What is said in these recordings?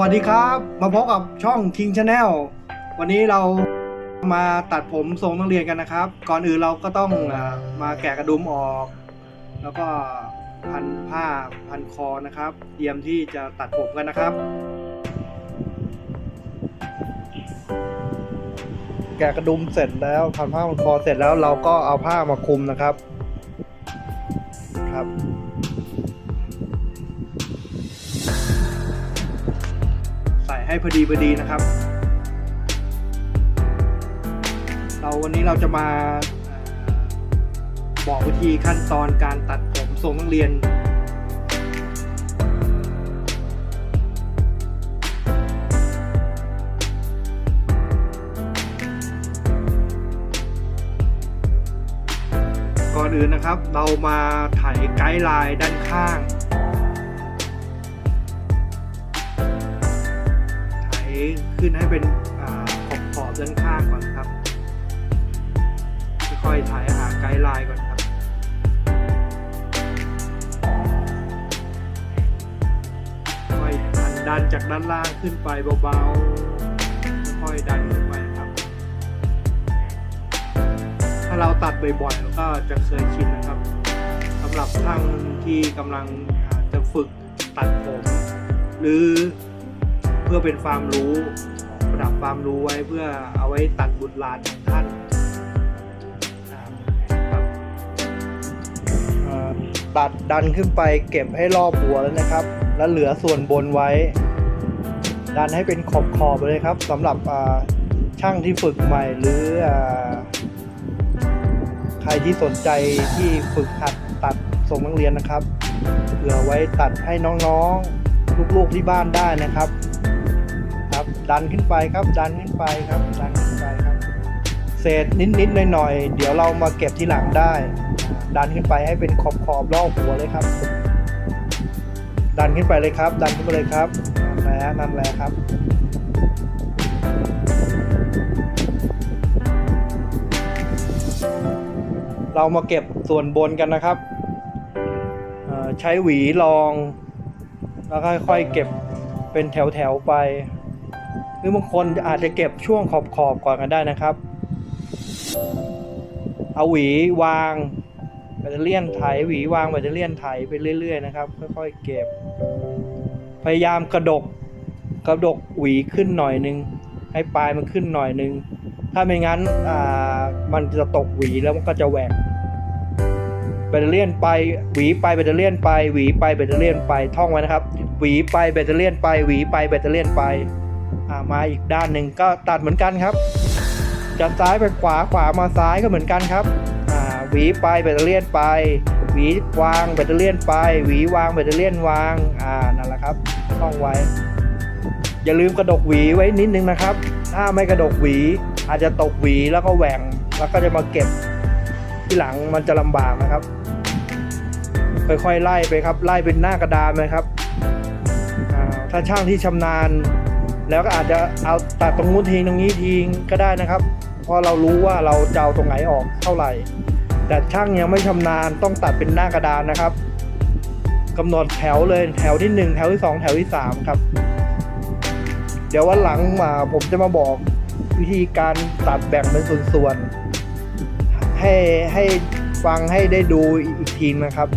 วัสดีครับ มาพบกับช่อง King Channel วันนี้เรามาตัดผมทรงนักเรียนกันนะครับ ก่อนอื่นเราก็ต้องมาแกะกระดุมออก แล้วก็พันผ้าพันคอนะครับ เตรียมที่จะตัดผมกันนะครับ แกะกระดุมเสร็จแล้วพันผ้าพันคอเสร็จแล้วเราก็เอาผ้ามาคลุมนะครับครับ ให้พอดีพอดีนะครับ เราวันนี้เราจะมาบอกวิธีขั้นตอนการตัดผมทรงนักเรียน ก่อนอื่นนะครับ เรามาไถไกด์ไลน์ด้านข้าง ไถขึ้นให้เป็นอขอบขอบๆด้านข้างก่อนครับ ค่อยๆไถหาไกด์ไลน์ก่อนครับค่อยดันดันจากด้านล่างขึ้นไปเบาๆ ค่อยดันขึ้นไปครับ ถ้าเราตัดบ่อยๆเราก็จะเคยชินนะครับสำหรับท่านที่กำลังจะฝึกตัดผม หรือ เพื่อเป็นความรู้ ประดับความรู้ไว้เพื่อเอาไว้ตัดบุตรหลานของท่านตัดดันขึ้นไปเก็บให้รอบหัวแล้วนะครับ แล้วเหลือส่วนบนไว้ ดันให้เป็นขอบขอบเลยครับสำหรับช่างที่ฝึกใหม่หรืออใครที่สนใจที่ฝึกหัดตัดทรงนักเรียนนะครับเผื่อไว้ตัดให้น้องๆ ลูกๆที่บ้านได้นะครับ ดันขึ้นไปครับ ดันขึ้นไปครับ ดันขึ้นไปครับ เศษนิดๆหน่อยๆเดี๋ยวเรามาเก็บที่หลังได้ ดันขึ้นไปให้เป็นขอบขอบๆรอบหัวเลยครับ ดันขึ้นไปเลยครับ ดันขึ้นไปเลยครับนั่นแหละนั่นแหละครับเรามาเก็บส่วนบนกันนะครับ ใช้หวีรอง แล้วค่อยๆเก็บเป็นแถวๆไป รือบางคนอาจจะเก็บช่วงขอบๆก่อนกันได้นะครับ เอาหวีวางแบตเตอเลี่ยนไถหวีวางแบตเตอเลี่ยนไถไปเรื่อย ๆ นะครับ ค่อยๆเก็บ พยายามกระดกกระดกหวีขึ้นหน่อยนึง ให้ปลายมันขึ้นหน่อยนึง ถ้าไม่งั้นอ่ามันจะตกหวีแล้วมันก็จะแหวกแบตเตอเลี่ยนไปหวีไปแบตเตอเลี่ยนไปหวีไปแบตเตอเลี่ยนไปท่องไว้นะครับ หวีไปแบตเตอเลี่ยนไปหวีไปแบตเตอเลี่ยนไป มาอีกด้านหนึ่งก็ตัดเหมือนกันครับจากซ้ายไปขวาขวามาซ้ายก็เหมือนกันครับหวีไปแบตเตอเลี่ยนไปหวีวางแบตเตอเลี่ยนไปหวีวางแบตเตอเลี่ยนวางอ่านั่นแหละครับท่องไว้ อย่าลืมกระดกหวีไว้นิดนึงนะครับ ถ้าไม่กระดกหวี อาจจะตกหวีแล้วก็แหว่งแล้วก็จะมาเก็บที่หลังมันจะลำบากนะครับค่อยๆไล่ไปครับ ไล่เป็นหน้ากระดานไหมครับอ่าถ้าช่างที่ชำนาญ แล้วก็อาจจะเอาตัดตรงนู้นทิ้งตรงนี้ทิ้งก็ได้นะครับ เพราะเรารู้ว่าเราจะเอาตรงไหนออกเท่าไหร่ แต่ช่างยังไม่ชำนาญต้องตัดเป็นหน้ากระดานนะครับกำหนดแถวเลยแถวที่หนึ่งแถวที่สองแถวที่สามครับ เดี๋ยววันหลังมาผมจะมาบอกวิธีการตัดแบ่งเป็นส่วนๆให้ให้ฟังให้ได้ดูอีกทีนะครับ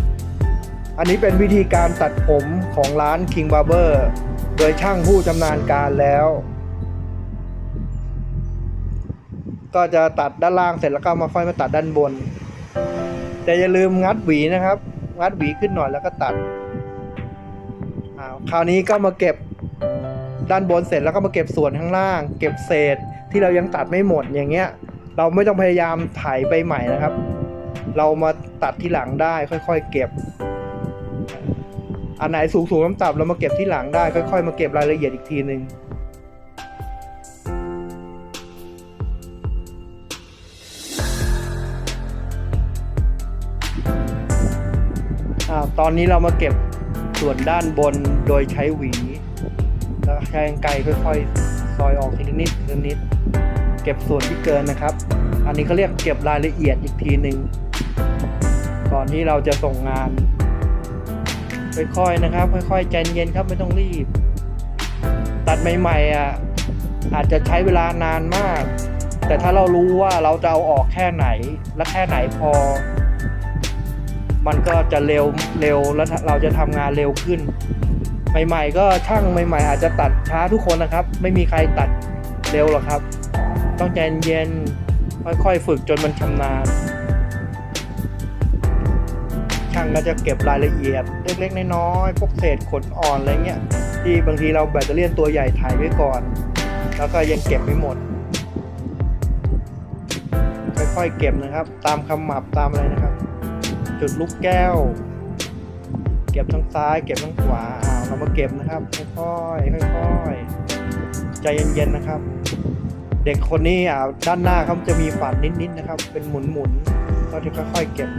อันนี้เป็นวิธีการตัดผมของร้าน King Barber โดยช่างผู้ชำนาญการแล้ว ก็จะตัดด้านล่างเสร็จแล้วก็มาค่อยมาตัดด้านบน แต่อย่าลืมงัดหวีนะครับ งัดหวีขึ้นหน่อยแล้วก็ตัดคราวนี้ก็มาเก็บด้านบนเสร็จแล้วก็มาเก็บส่วนข้างล่าง เก็บเศษที่เรายังตัดไม่หมดอย่างเงี้ย เราไม่ต้องพยายามไถไปใหม่นะครับ เรามาตัดที่หลังได้ค่อยๆ เก็บ อันไหนสูงสูงๆต่ำเรามาเก็บที่หลังได้ค่อยๆ มาเก็บรายละเอียดอีกทีหนึ่งอ่าตอนนี้เรามาเก็บส่วนด้านบนโดยใช้หวีแล้วใช้กรรไกรค่อยๆ ซอยออกทีละนิดทีละนิด เก็บส่วนที่เกินนะครับ อันนี้เขาเรียกเก็บรายละเอียดอีกทีหนึ่งก่อนที่เราจะส่งงาน ค่อยๆนะครับ ค่อยๆใจเย็นครับไม่ต้องรีบ ตัดใหม่ๆอะอาจจะใช้เวลานานมาก แต่ถ้าเรารู้ว่าเราจะเอาออกแค่ไหนและแค่ไหนพอ มันก็จะเร็วเร็วแล้วเราจะทำงานเร็วขึ้น ใหม่ๆ ก็ช่างใหม่ๆ อาจจะตัดช้าทุกคนนะครับ ไม่มีใครตัดเร็วหรอกครับ ต้องใจเย็นค่อยๆ ฝึกจนมันชำนาญ ช่างก็จะเก็บรายละเอียดเล็กๆ น้อยๆพวกเศษขนอ่อนอะไรเงี้ยที่บางทีเราแบตเตอรี่ยนตัวใหญ่ถ่ายไว้ก่อน แล้วก็ยังเก็บไม่หมด ค่อยๆเก็บนะครับ ตามคำหมับตามอะไรนะครับ จุดลูกแก้ว เก็บทั้งซ้าย เก็บทั้งขวาอ้าวเรามาเก็บนะครับ ค่อยๆค่อยๆใจเย็นๆนะครับ เด็กคนนี้อ่าด้านหน้าเขาจะมีฝันนิดๆนะครับ เป็นหมุนๆก็จะค่อยๆเก็บ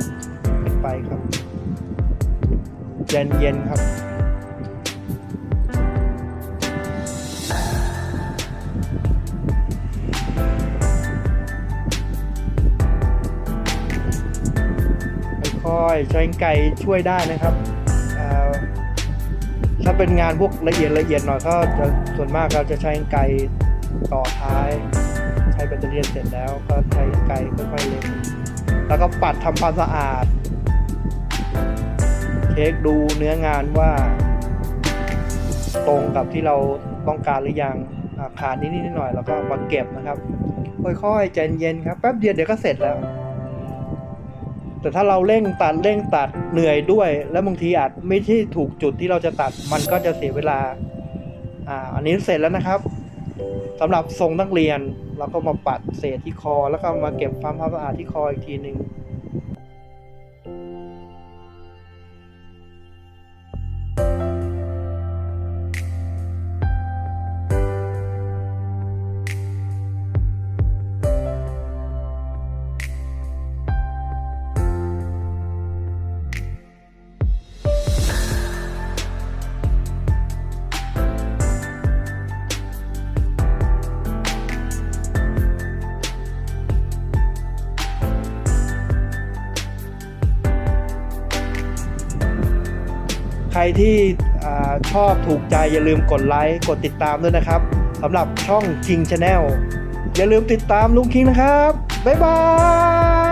ไปครับ เย็นๆครับ ค่อยๆใช้ไก่ช่วยได้นะครับ ถ้าเป็นงานพวกละเอียดละเอียดหน่อยก็จะส่วนมากเราจะใช้ไก่ต่อท้าย ใช้แบตเตอรี่เสร็จแล้วก็ใช้ไก่ค่อยๆเล็มแล้วก็ปัดทำความสะอาด เช็คดูเนื้องานว่าตรงกับที่เราต้องการหรือยังอ่าขาดนิดหน่อยแล้วก็มาเก็บนะครับ ค่อยๆใจเย็นครับแป๊บเดียวเดี๋ยวก็เสร็จแล้ว แต่ถ้าเราเร่งตัดเร่งตัดเหนื่อยด้วย แล้วบางทีอาจไม่ที่ถูกจุดที่เราจะตัดมันก็จะเสียเวลาอ่าอันนี้เสร็จแล้วนะครับสำหรับทรงนักเรียนเราก็มาปัดเศษที่คอ แล้วก็มาเก็บความสะอาดที่คออีกทีหนึ่ง ที่ชอบถูกใจอย่าลืมกดไลค์กดติดตามด้วยนะครับสำหรับช่อง King Channel อย่าลืมติดตามลุงคิงนะครับ บ๊ายบาย